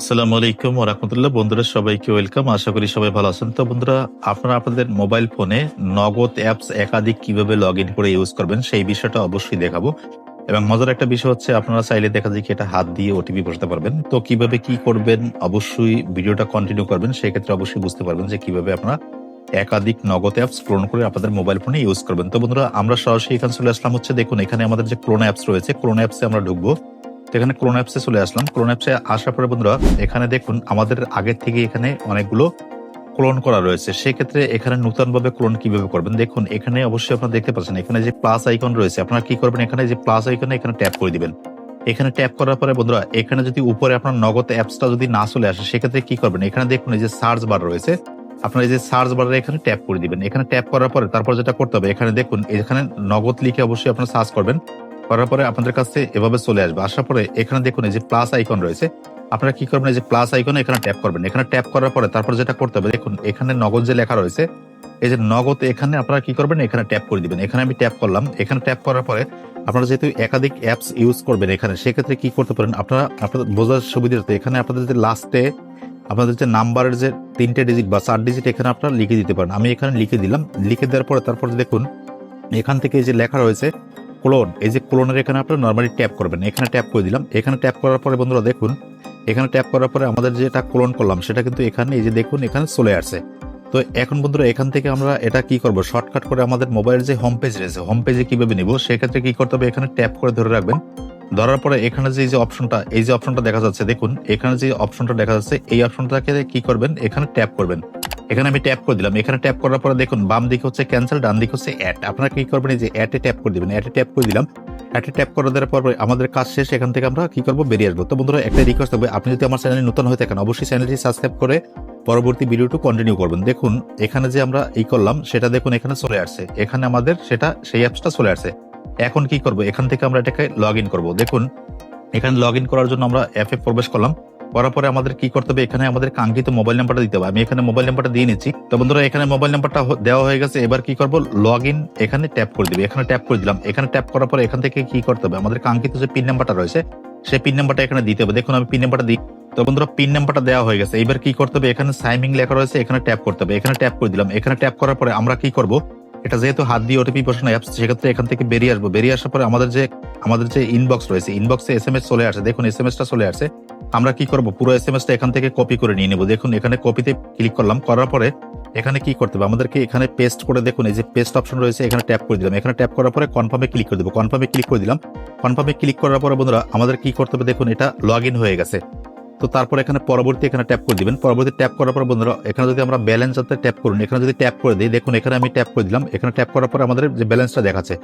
আসসালামু আলাইকুম ওরহামতুল্লাহ বন্ধুরা, সবাইকে ওয়েলকাম। আশা করি সবাই ভালো আছেন। তো বন্ধুরা, আপনারা আপনাদের মোবাইল ফোনে নগদ অ্যাপস একাধিক কীভাবে লগ ইন করে ইউজ করবেন সেই বিষয়টা অবশ্যই দেখাবো। এবং মজার একটা বিষয় হচ্ছে, আপনারা চাইলে দেখা যায় কি এটা হাত দিয়ে ওটিপি বসাতে পারবেন। তো কীভাবে কি করবেন, অবশ্যই ভিডিওটা কন্টিনিউ করবেন। সেই ক্ষেত্রে অবশ্যই বুঝতে পারবেন যে কীভাবে আপনারা একাধিক নগদ অ্যাপস ক্লোন করে আপনাদের মোবাইল ফোনে ইউজ করবেন। তো বন্ধুরা, আমরা সরাসরি এখানে চলে আসলাম হচ্ছে, দেখুন এখানে আমাদের যে ক্লোন অ্যাপস রয়েছে ক্লোন অ্যাপসে আমরা ঢুকবো। এখানে অ্যাপসে চলে আসলাম। অ্যাপসে আসার পরে বন্ধুরা, এখানে দেখুন আমাদের আগের থেকে এখানে অনেকগুলো ক্লোন করা রয়েছে। সেক্ষেত্রে এখানে নতুন ভাবে ক্লোন কীভাবে করবেন? দেখুন, এখানে অবশ্যই আপনারা দেখতে পাচ্ছেন, এখানে যে প্লাস আইকন রয়েছে, আপনারা কি করবেন? এখানে যে প্লাস আইকনে এখানে ট্যাপ করে দিবেন। এখানে ট্যাপ করার পরে বন্ধুরা, এখানে যদি উপরে আপনার নগদ অ্যাপসটা যদি না চলে আসে, সেক্ষেত্রে কি করবেন? এখানে দেখুন এই যে সার্চ বার রয়েছে, আপনার এই যে সার্চ বারে এখানে ট্যাপ করে দিবেন। এখানে ট্যাপ করার পরে তারপর যেটা করতে হবে, এখানে দেখুন, এখানে নগদ লিখে অবশ্যই আপনারা সার্চ করবেন। করার পরে আপনাদের কাছে এভাবে চলে আসবে। আসার পরে এখানে দেখুন এই যে প্লাস আইকন রয়েছে। আপনারা কি করবেন? এই যে প্লাস আইকনে এখানে ট্যাপ করবেন। এখানে ট্যাপ করার পরে তারপর যেটা করতে হবে, দেখুন এখানে নগদ যে লেখা রয়েছে, এই যে নগদ এখানে আপনারা কি করবেন? এখানে ট্যাপ করে দিবেন। এখানে আমি ট্যাপ করলাম। এখানে ট্যাপ করার পরে আপনারা যেহেতু একাধিক অ্যাপস ইউজ করবেন এখানে, সেক্ষেত্রে কি করতে পারেন? আপনারা, আপনাদের বোঝার সুবিধার্থে এখানে আপনাদের যে লাস্টে আপনাদের যে নাম্বারের যে তিনটে ডিজিট বা চার ডিজিট এখানে আপনারা লিখে দিতে পারেন। আমি এখানে লিখে দিলাম। লিখে দেওয়ার পরে তারপর দেখুন, এখান থেকে যে লেখা রয়েছে ক্লোন এই যে ক্লোনের এখানে আপনারা নর্মালি ট্যাপ করবেন। এখানে ট্যাপ করে দিলাম। এখানে ট্যাপ করার পরে বন্ধুরা দেখুন, এখানে ট্যাপ করার পরে আমাদের যেটা ক্লোন করলাম, সেটা কিন্তু এখানে এই যে দেখুন, এখানে চলে আসছে। তো এখন বন্ধুরা এখান থেকে আমরা এটা কি করব? শর্টকাট করে আমাদের মোবাইলের যে হোম পেজ রয়েছে হোম পেজে কীভাবে নিব? সেক্ষেত্রে কি করতে হবে? এখানে ট্যাপ করে ধরে রাখবেন। ধরার পরে এখানে যে যে অপশনটা এই যে অপশনটা দেখা যাচ্ছে, দেখুন, এখানে যে অপশনটা দেখা যাচ্ছে, এই অপশনটাকে কি করবেন? এখানে ট্যাপ করবেন। এখানে আমি ট্যাপ করে দিলাম। এখানে ট্যাপ করার পরে দেখুন, বাম দিকে হচ্ছে ক্যান্সেল ডান দিকে হচ্ছে অ্যাড আপনারা কি করবেন যে অ্যাডে ট্যাপ করে দিবেন অ্যাডে ট্যাপ করে দিলাম। অ্যাডে ট্যাপ করে দেওয়ার পর আমাদের কাজ শেষ, এখান থেকে আমরা কি করব, বেরিয়ে আসব। তো বন্ধুরা, একটা রিকোয়েস্ট থাকবে, আপনি যদি আমার চ্যানেলে নতুন হয়ে থাকেন, অবশ্যই চ্যানেলটি সাবস্ক্রাইব করে পরবর্তী ভিডিওটু কন্টিনিউ করবেন। দেখুন, এখানে যে আমরা এই করলাম, সেটা দেখুন, এখানে চলে আসছে। এখানে আমাদের সেটা, সেই অ্যাপসটা চলে আসছে। এখন কি করব, এখান থেকে আমরা এটাকে লগ ইন করব। দেখুন, এখানে লগ ইন করার জন্য আমরা অ্যাপে প্রবেশ করলাম। করার পরে আমাদের কি করতে হবে? এখানে আমাদের কাঙ্ক্ষিত মোবাইল নাম্বারটা দিতে হবে। আমি এখানে মোবাইল নাম্বারটা দিয়ে নিচ্ছি। তো বন্ধুরা, এখানে মোবাইল নাম্বারটা দেওয়া হয়ে গেছে। এবার কি করব? লগ ইন এখানে ট্যাপ করে দিবে। এখানে ট্যাপ করে দিলাম। এখানে ট্যাপ করার পরে এখান থেকে কি করতে হবে? আমাদের কাঙ্ক্ষিত যে পিন নাম্বারটা রয়েছে, সেই পিন নাম্বারটা এখানে দিতে হবে। দেখুন, আমি পিন নাম্বারটা দিই তো বন্ধুরা পিন নাম্বারটা দেওয়া হয়ে গেছে। এবার কি করতে হবে? এখানে সাইমিং লেখা রয়েছে। এখানে ট্যাপ করতে হবে। এখানে ট্যাপ করে দিলাম। এখানে ট্যাপ করার পরে আমরা কি করব? এটা যেহেতু হাত দিয়ে ওটিপি বসানো অ্যাপস সেক্ষেত্রে এখান থেকে বেরিয়ে আসব। বেরিয়ে আসার পরে আমাদের যে আমাদের যে ইনবক্স রয়েছে ইনবক্সে এস এম এস চলে আসে। দেখুন এস এম এসটা চলে আসছে আমরা কি করব? পুরো এস এম এসটা এখান থেকে কপি করে নিয়ে নেব। দেখুন, এখানে কপিতে ক্লিক করলাম। করার পরে এখানে কি করতে হবে? আমাদেরকে এখানে পেস্ট করে দেখুন, এই যে পেস্ট অপশন রয়েছে, এখানে ট্যাপ করে দিলাম। এখানে ট্যাপ করার পরে কনফার্মে ক্লিক করে দেবো। কনফার্মে ক্লিক করে দিলাম। কনফার্মে ক্লিক করার পরে বন্ধুরা, আমাদের কি করতে হবে? দেখুন, এটা লগ হয়ে গেছে। তো তারপর এখানে পরবর্তী এখানে ট্যাপ করে দিবেন। পরবর্তী ট্যাপ করার পর বন্ধুরা, এখানে যদি আমরা ব্যালেন্স ট্যাপ করুন এখানে যদি ট্যাপ করে দিই, দেখুন এখানে আমি ট্যাপ করে দিলাম। এখানে ট্যাপ করার পর আমাদের যে ব্যালেন্সটা দেখাচ্ছে।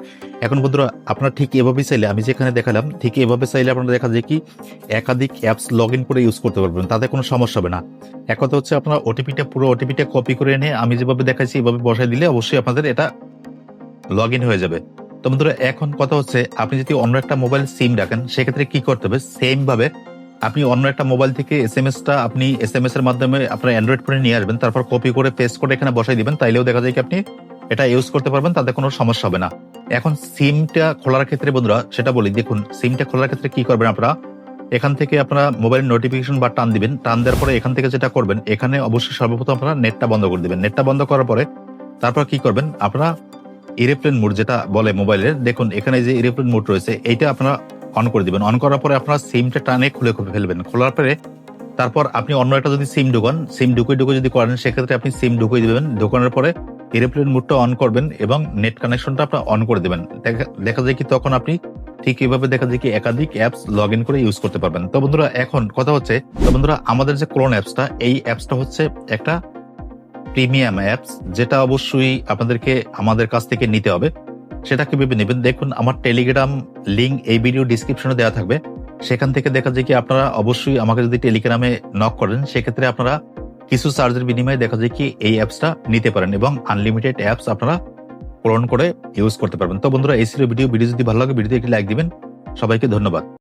এখন বন্ধুরা, আপনারা ঠিক এভাবেই চাইলে, আমি যেখানে দেখালাম, ঠিক এভাবে চাইলে আপনারা দেখা যায় কি, একাধিক অ্যাপস লগ ইন করে ইউজ করতে পারবেন, তাতে কোনো সমস্যা হবে না। এক কথা হচ্ছে আপনার ওটিপিটা পুরো ওটিপিটা কপি করে এনে, আমি যেভাবে দেখাচ্ছি এভাবে বসাই দিলে অবশ্যই আপনাদের এটা লগ ইন হয়ে যাবে। তো বন্ধুরা, এখন কথা হচ্ছে, আপনি যদি অন্য একটা মোবাইল সিম রাখেন, সেক্ষেত্রে কি করতে হবে? সেম ভাবে আপনি অন্য একটা মোবাইল থেকে এস এম এসটা আপনি এস এম এস এর মাধ্যমে আপনার অ্যান্ড্রয়েড ফোনে নিয়ে আসবেন, তারপর কপি করে পেস্ট করে এখানে বসাই দিবেন, তাইলেও দেখা যায় কি আপনি এটা ইউজ করতে পারবেন, তাতে কোনো সমস্যা হবে না। এখন সিমটা খোলার ক্ষেত্রে বন্ধুরা সেটা বলি, দেখুন সিমটা খোলার ক্ষেত্রে কি করবেন আপনারা? এখান থেকে আপনারা মোবাইল নোটিফিকেশন বা টান দিবেন, টান দেওয়ার পরে এখান থেকে যেটা করবেন, এখানে অবশ্যই সর্বপ্রথম আপনারা নেটটা বন্ধ করে দিবেন। নেটটা বন্ধ করার পরে তারপর কি করবেন, আপনারা এরোপ্লেন মোড যেটা বলে মোবাইলের দেখুন, এখানে যে এরোপ্লেন মোড রয়েছে, এইটা আপনারা অন করে দিবেন। অন করার পরে আপনার সিমটা টানে খুলে ফেলবেন। খোলার পরে তারপর আপনি অন্য একটা যদি সিম ঢুকান, সিম ঢুকে ঢুকে যদি করেন, সেক্ষেত্রে আপনি সিম ঢুকিয়ে দিবেন। ঢুকানোর পরে এরোপ্লেন মুডটা অন করবেন এবং নেট কানেকশনটা আপনার অন করে দেবেন। দেখা- যায় কি তখন আপনি ঠিক এইভাবে দেখা যায় কি একাধিক অ্যাপস লগ ইন করে ইউজ করতে পারবেন। তো বন্ধুরা, এখন কথা হচ্ছে, তো বন্ধুরা, আমাদের যে ক্লোন অ্যাপসটা এই অ্যাপসটা হচ্ছে একটা প্রিমিয়াম অ্যাপস যেটা অবশ্যই আপনাদেরকে আমাদের কাছ থেকে নিতে হবে। সেটা ভেবে নেবেন। দেখুন, আমার টেলিগ্রাম লিঙ্ক এই ভিডিও ডিসক্রিপশনে দেওয়া থাকবে। সেখান থেকে দেখা যায় কি আপনারা অবশ্যই আমাকে যদি টেলিগ্রামে নক করেন, সেক্ষেত্রে আপনারা কিছু চার্জের বিনিময়ে দেখা যায় কি এই অ্যাপসটা নিতে পারেন এবং আনলিমিটেড অ্যাপস আপনারা পূরণ করে ইউজ করতে পারবেন। তো বন্ধুরা, এই ছিল ভিডিও ভিডিও যদি ভালো লাগে ভিডিওতে একটি লাইক দিবেন। সবাইকে ধন্যবাদ।